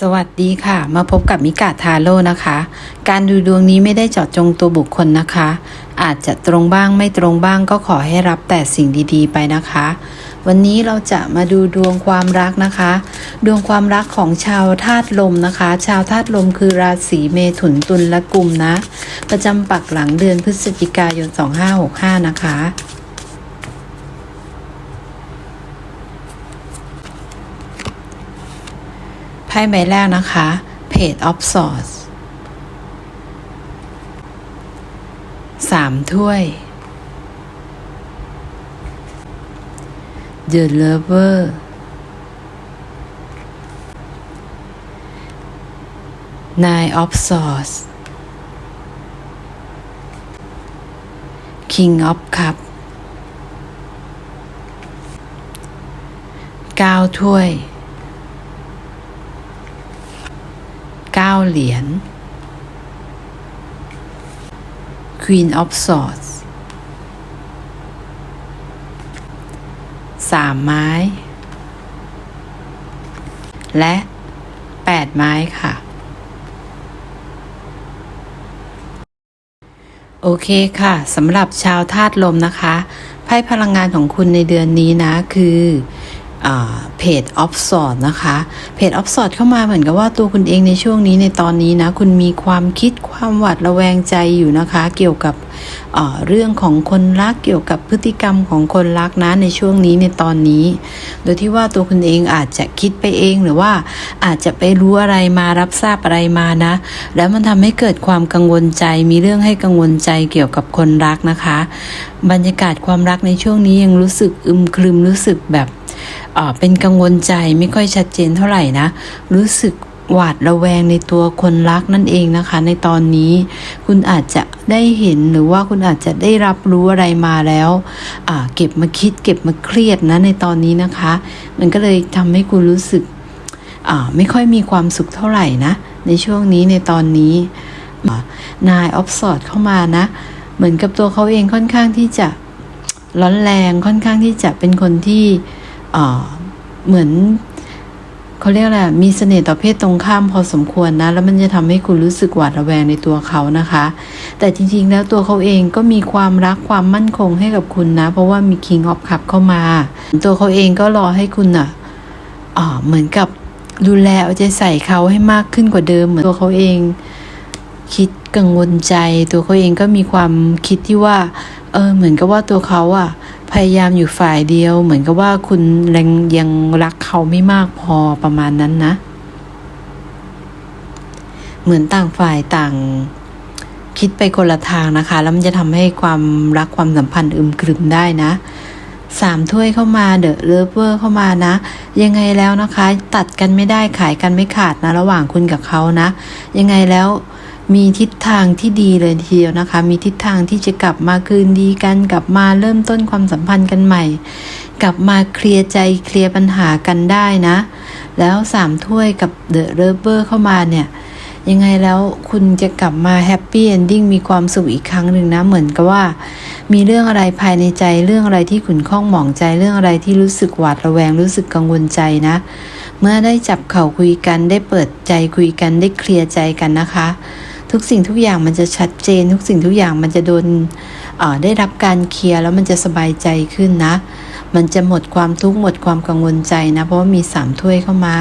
สวัสดีค่ะ มาพบกับมิกาทาโร่นะคะ การดูดวงนี้ไม่ได้เจาะจงตัวบุคคลนะคะ อาจจะตรงบ้างไม่ตรงบ้างก็ขอให้รับแต่สิ่งดีๆ ไปนะคะ วันนี้เราจะมาดูดวงความรักนะคะ ดวงความรักของชาวธาตุลมนะคะ ชาวธาตุลมคือราศีเมถุนตุลและกุมนะ ประจำปักหลังเดือนพฤศจิกายน 2565 นะคะ ไพ่ใบแรกนะคะเพจออฟซอร์สสามถ้วย The Lover นายออฟซอร์ส King of Cup เก้าถ้วย เหรียญ Queen of Swords สามไม้ และแปดไม้ค่ะ โอเคค่ะสำหรับชาวธาตุลมนะคะไพ่พลังงานของคุณในเดือนนี้นะคือ เพจออฟสอดนะคะ เพจออฟสอดเข้ามาเหมือนกับว่าตัวคุณเองในช่วงนี้ในตอนนี้นะ คุณมีความคิดความหวาดระแวงใจอยู่นะคะ เกี่ยวกับเรื่องของคนรักเกี่ยวกับพฤติกรรมของคนรักนะในช่วงนี้ในตอนนี้ โดยที่ว่าตัวคุณเองอาจจะคิดไปเองหรือว่าอาจจะไปรู้อะไรมารับทราบอะไรมานะ แล้วมันทำให้เกิดความกังวลใจ มีเรื่องให้กังวลใจเกี่ยวกับคนรักนะคะ บรรยากาศความรักในช่วงนี้ยังรู้สึกอึมครึมรู้สึกแบบ เป็นกังวลใจไม่ค่อยชัดเจนเท่าไหร่นะ รู้สึกหวาดระแวงในตัวคนรักนั่นเองนะคะ ในตอนนี้คุณอาจจะได้เห็นหรือว่าคุณอาจจะได้รับรู้อะไรมาแล้วเก็บมาคิดเก็บมาเครียดนะในตอนนี้นะคะ มันก็เลยทำให้คุณรู้สึกไม่ค่อยมีความสุขเท่าไหร่นะ ในช่วงนี้ในตอนนี้นายออฟสอดเข้ามานะ เหมือนกับตัวเขาเองค่อนข้างที่จะร้อนแรงค่อนข้างที่จะเป็นคนที่ เหมือนเขาเรียกอะไรมีเสน่ห์ต่อเพศตรงข้ามพอสมควรนะ แล้วมันจะทำให้คุณรู้สึกหวาดระแวงในตัวเขานะคะ แต่จริงๆแล้วตัวเขาเองก็มีความรักความมั่นคงให้กับคุณนะ เพราะว่ามี King of Cup เข้ามา ตัวเขาเองก็รอให้คุณอะเหมือนกับดูแลเอาใจใส่เขาให้มากขึ้นกว่าเดิมเหมือนตัวเขาเอง คิดกังวลใจ ตัวเขาเองก็มีความคิดที่ว่า เออเหมือนกับว่าตัวเขาอะ พยายามอยู่ฝ่ายเดียว เหมือนกับว่าคุณยังรักเขาไม่มากพอประมาณนั้นนะ เหมือนต่างฝ่ายต่างคิดไปคนละทางนะคะ แล้วมันจะทำให้ความรักความสัมพันธ์อึมครึมได้นะสามถ้วยเข้ามาเดอะเลิฟเวอร์เข้ามานะ ยังไงแล้วนะคะ ตัดกันไม่ได้ขายกันไม่ขาดนะ ระหว่างคุณกับเขานะ ยังไงแล้ว มีทิศทางที่ดีเลยทีเดียวนะคะ มีทิศทางที่จะกลับมาคืนดีกัน กลับมาเริ่มต้นความสัมพันธ์กันใหม่ กลับมาเคลียร์ใจเคลียร์ปัญหากันได้นะ แล้วสามถ้วยกับเดอะเรเบอร์เข้ามาเนี่ยยังไงแล้วคุณจะกลับมาแฮปปี้เอนดิ้งมีความสุขอีกครั้งหนึ่งนะ เหมือนกับว่า มีเรื่องอะไรภายในใจเรื่องอะไรที่ขุนข้องหมองใจเรื่องอะไรที่รู้สึกหวาดระแวงรู้สึกกังวลใจนะ เมื่อได้จับเข่าคุยกันได้เปิดใจคุยกันได้เคลียร์ใจกันนะคะ ทุกสิ่งทุกอย่างมันจะชัดเจน ทุกสิ่งทุกอย่างมันจะโดนได้รับการเคลียร์แล้วมันจะสบายใจขึ้นนะ มันจะหมดความทุกข์หมดความกังวลใจนะ เพราะว่ามีสามถ้วยเข้ามา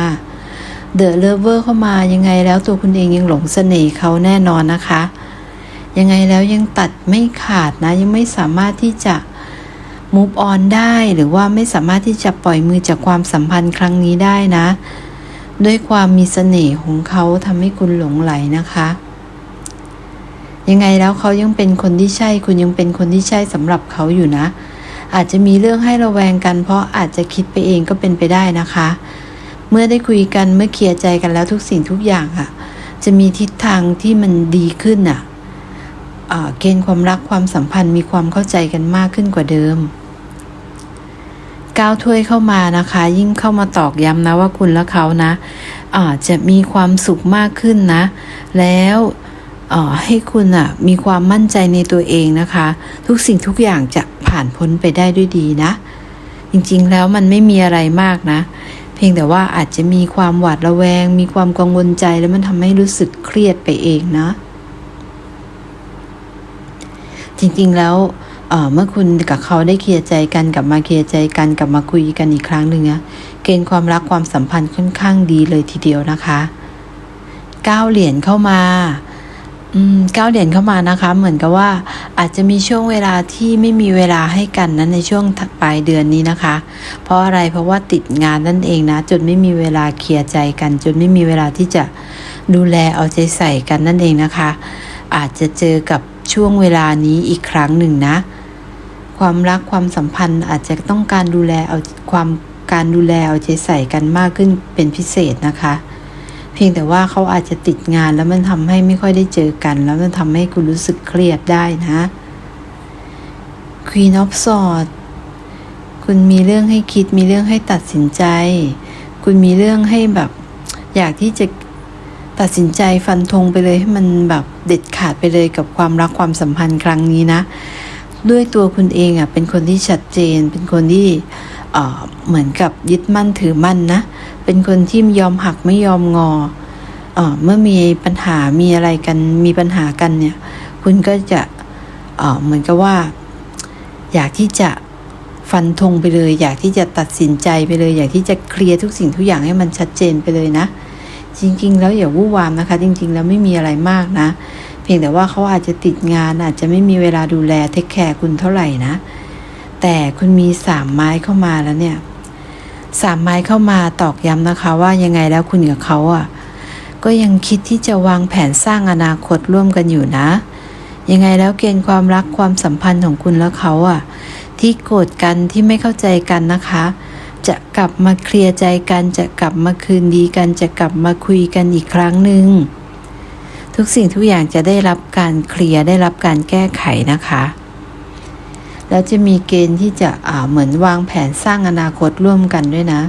เดอะเลเวอร์เข้ามายังไงแล้วตัวคุณเองยังหลงเสน่ห์เขาแน่นอนนะคะ ยังไงแล้วยังตัดไม่ขาดนะ ยังไม่สามารถที่จะมูฟออนได้หรือว่าไม่สามารถที่จะปล่อยมือจากความสัมพันธ์ครั้งนี้ได้นะ ด้วยความมีเสน่ห์ของเขาทำให้คุณหลงไหลนะคะ ยังไงแล้วเขายังเป็นคนที่ใช่ คุณยังเป็นคนที่ใช่สำหรับเขาอยู่นะ อาจจะมีเรื่องให้ระแวงกัน เพราะอาจจะคิดไปเองก็เป็นไปได้นะคะ เมื่อได้คุยกันเมื่อเคลียร์ใจกันแล้วทุกสิ่งทุกอย่างอะจะมีทิศทางที่มันดีขึ้นอะเกณฑ์ความรักความสัมพันธ์มีความเข้าใจกันมากขึ้นกว่าเดิมก้าวถ้วยเข้ามานะคะ ยิ่งเข้ามาตอกย้ำนะว่าคุณและเขานะอาจจะมีความสุขมากขึ้นนะ แล้ว ให้คุณอะมีความมั่นใจในตัวเองนะคะ ทุกสิ่งทุกอย่างจะผ่านพ้นไปได้ด้วยดีนะ จริงๆแล้วมันไม่มีอะไรมากนะ เพียงแต่ว่าอาจจะมีความหวาดระแวง มีความกังวลใจแล้วมันทำให้รู้สึกเครียดไปเองนะ จริงๆแล้วเมื่อคุณกับเขาได้เคลียร์ใจกันกลับมาเคลียร์ใจกันกลับมาคุยกันอีกครั้งหนึ่งนะเกณฑ์ความรักความสัมพันธ์ค่อนข้างดีเลยทีเดียวนะคะก้าวเหรียญเข้ามา ก้าวเหรียญเข้ามานะคะ เหมือนกับว่าอาจจะมีช่วงเวลาที่ไม่มีเวลาให้กันนั้นในช่วงปลายเดือนนี้นะคะ เพราะอะไรเพราะว่าติดงานนั่นเองนะจนไม่มีเวลาเคลียร์ใจกัน จนไม่มีเวลาที่จะดูแลเอาใจใส่กันนั่นเองนะคะ อาจจะเจอกับช่วงเวลานี้อีกครั้งหนึ่งนะ ความรักความสัมพันธ์อาจจะต้องการดูแลเอาความการดูแลเอาใจใส่กันมากขึ้นเป็นพิเศษนะคะ เพียงแต่ว่าเขาอาจจะติดงานแล้วมันทำให้ไม่ค่อยได้เจอกัน แล้วมันทำให้คุณรู้สึกเครียดได้นะ Queen of Swords คุณมีเรื่องให้คิดมีเรื่องให้ตัดสินใจ คุณมีเรื่องให้แบบ อยากที่จะตัดสินใจฟันธงไปเลยให้มันแบบเด็ดขาดไปเลยกับความรักความสัมพันธ์ครั้งนี้นะ ด้วยตัวคุณเองอะเป็นคนที่ชัดเจน เป็นคนที่ เหมือนกับยึดมั่นถือมั่นนะ เป็นคนที่ยอมหักไม่ยอมงอเอ่อเมื่อมีปัญหามีอะไรกันมีปัญหากันเนี่ย คุณก็จะเอ่อเหมือนกับว่า อยากที่จะฟันธงไปเลย อยากที่จะตัดสินใจไปเลย อยากที่จะเคลียร์ทุกสิ่งทุกอย่างให้มันชัดเจนไปเลยนะ จริง ๆ แล้วอย่าวู่วามนะคะ จริง ๆ แล้วไม่มีอะไรมากนะ เพียงแต่ว่าเขาอาจจะติดงานอาจจะไม่มีเวลาดูแลเทคแคร์คุณเท่าไหร่นะ แต่คุณมีสามไม้เข้ามาแล้วเนี่ยสามไม้เข้ามาตอกย้ำนะคะ ว่ายังไงแล้วคุณกับเขาอะก็ยังคิดที่จะวางแผนสร้างอนาคตร่วมกันอยู่นะ ยังไงแล้วเกณฑ์ความรักความสัมพันธ์ของคุณและเขาอะ ที่โกรธกันที่ไม่เข้าใจกันนะคะ จะกลับมาเคลียร์ใจกันจะกลับมาคืนดีกัน จะกลับมาคุยกันอีกครั้งหนึ่งทุกสิ่งทุกอย่างจะได้รับการเคลียร์ได้รับการแก้ไขนะคะ แล้วจะมีเกณฑ์ที่จะอ่าเหมือนวางแผนสร้างอนาคตร่วมกันด้วยนะ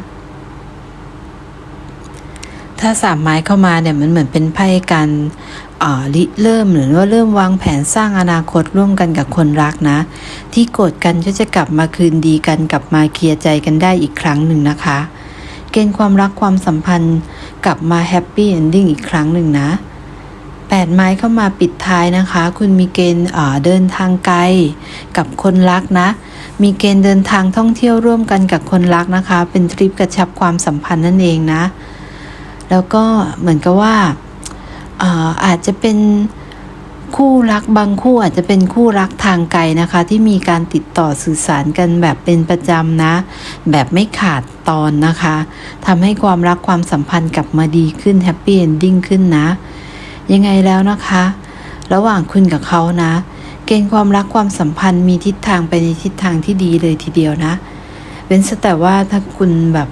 ถ้าสามไม้เข้ามาเนี่ยมันเหมือนเป็นไพ่การริเริ่มหรือว่าเริ่มวางแผนสร้างอนาคตร่วมกันกับคนรักนะ ที่โกรธกันก็จะกลับมาคืนดีกันกลับมาเคลียร์ใจกันได้อีกครั้งหนึ่งนะคะ เกณฑ์ความรักความสัมพันธ์กลับมาแฮปปี้เอนดิ้งอีกครั้งหนึ่งนะ แปดไม้เข้ามาปิดท้ายนะคะ คุณมีเกณฑ์เดินทางไกลกับคนรักนะ มีเกณฑ์เดินทางท่องเที่ยวร่วมกันกับคนรักนะคะ เป็นทริปกระชับความสัมพันธ์นั่นเองนะ แล้วก็เหมือนกับว่าอาอาจจะเป็นคู่รักบางคู่อาจจะเป็นคู่รักทางไกลนะคะ ที่มีการติดต่อสื่อสารกันแบบเป็นประจำนะ แบบไม่ขาดตอนนะคะทำให้ความรักความสัมพันธ์กลับมาดีขึ้นแฮปปี้เอนดิ้งขึ้นนะ ยังไงแล้วนะคะ ระหว่างคุณกับเขานะ เกณฑ์ความรักความสัมพันธ์มีทิศทางไปในทิศทางที่ดีเลยทีเดียวนะเป็นแต่ว่าถ้าคุณแบบ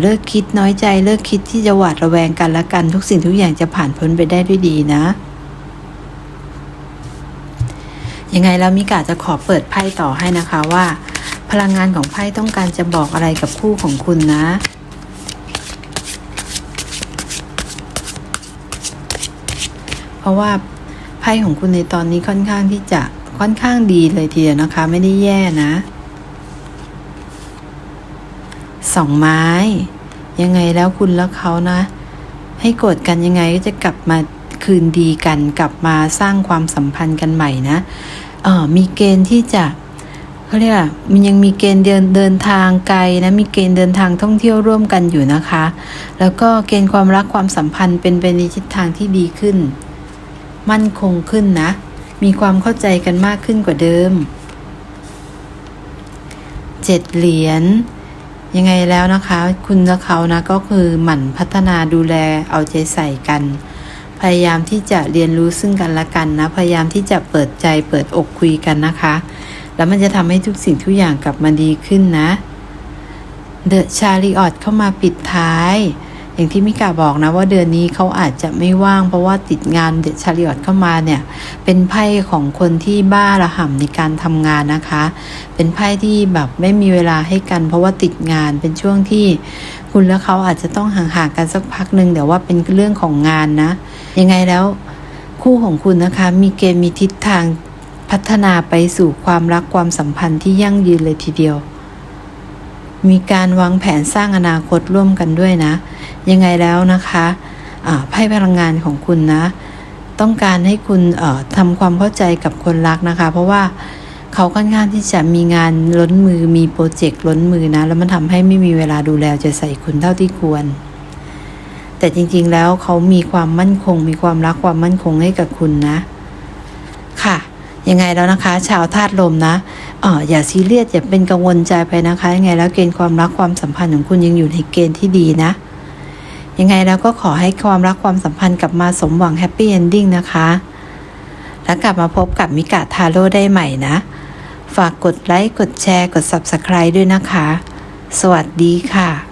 เลิกคิดน้อยใจเลิกคิดที่จะหวาดระแวงกันละกัน ทุกสิ่งทุกอย่างจะผ่านพ้นไปได้ด้วยดีนะ ยังไงแล้วมิกาจะขอเปิดไพ่ต่อให้นะคะว่า พลังงานของไพ่ต้องการจะบอกอะไรกับคู่ของคุณนะ เพ ราะว่าไพ่ของคุณในตอนนี้ค่อนข้างที่จะค่อนข้างดีเลยทีเดียวนะคะ ไม่ได้แย่นะสองไม้ ยังไงแล้วคุณแล้วเขานะ ให้โกรธกันยังไงก็จะกลับมาคืนดีกัน กลับมาสร้างความสัมพันธ์กันใหม่นะเออมีเกณฑ์ที่จะเขาเรียกมันยังมีเกณฑ์เดินเดินทางไกลนะมีเกณฑ์เดินทางท่องเที่ยวร่วมกันอยู่นะคะ แล้วก็เกณฑ์ความรักความสัมพันธ์เป็นไปในทิศทางที่ดีขึ้น มั่นคงขึ้นนะ มีความเข้าใจกันมากขึ้นกว่าเดิมเจ็ดเหรียญยังไงแล้วนะคะ คุณและเขานะก็คือหมั่นพัฒนาดูแลเอาใจใส่กัน พยายามที่จะเรียนรู้ซึ่งกันและกันนะ พยายามที่จะเปิดใจเปิดอกคุยกันนะคะ แล้วมันจะทำให้ทุกสิ่งทุกอย่างกลับมาดีขึ้นนะเดอะชาริออตเข้ามาปิดท้าย อย่างที่มิกาบอกนะว่าเดือนนี้เขาอาจจะไม่ว่าง เพราะว่าติดงานเดชาริออตเข้ามาเนี่ย เป็นไพ่ของคนที่บ้าระห่ำในการทำงานนะคะ เป็นไพ่ที่แบบไม่มีเวลาให้กัน เพราะว่าติดงานเป็นช่วงที่คุณและเขาอาจจะต้องห่างๆกันสักพักหนึ่งแต่ว่าเป็นเรื่องของงานนะ ยังไงแล้วคู่ของคุณนะคะ มีเกณฑ์มีทิศทางพัฒนาไปสู่ความรักความสัมพันธ์ที่ยั่งยืนเลยทีเดียว มีการวางแผนสร้างอนาคตร่วมกันด้วยนะ ยังไงแล้วนะคะไพ่พลังงานของคุณนะ ต้องการให้คุณทำความเข้าใจกับคนรักนะคะ เพราะว่าเขาค่อนข้างที่จะมีงานล้นมือมีโปรเจกต์ล้นมือนะ แล้วมันทำให้ไม่มีเวลาดูแลจะใส่คุณเท่าที่ควร แต่จริงๆแล้วเขามีความมั่นคง มีความรักความมั่นคงให้กับคุณนะ ค่ะ ยังไงแล้วนะคะ ชาวธาตุลมนะเอออย่าซีเรียสอย่าเป็นกังวลใจไปนะคะ ยังไงแล้วเกณฑ์ความรักความสัมพันธ์ของคุณยังอยู่ในเกณฑ์ที่ดีนะ ยังไงแล้วก็ขอให้ความรักความสัมพันธ์กลับมาสมหวังแฮปปี้เอนดิ้งนะคะ แล้วกลับมาพบกับมิกาทาโร่ได้ใหม่นะ ฝากกดไลค์กดแชร์กด Subscribe ด้วยนะคะ สวัสดีค่ะ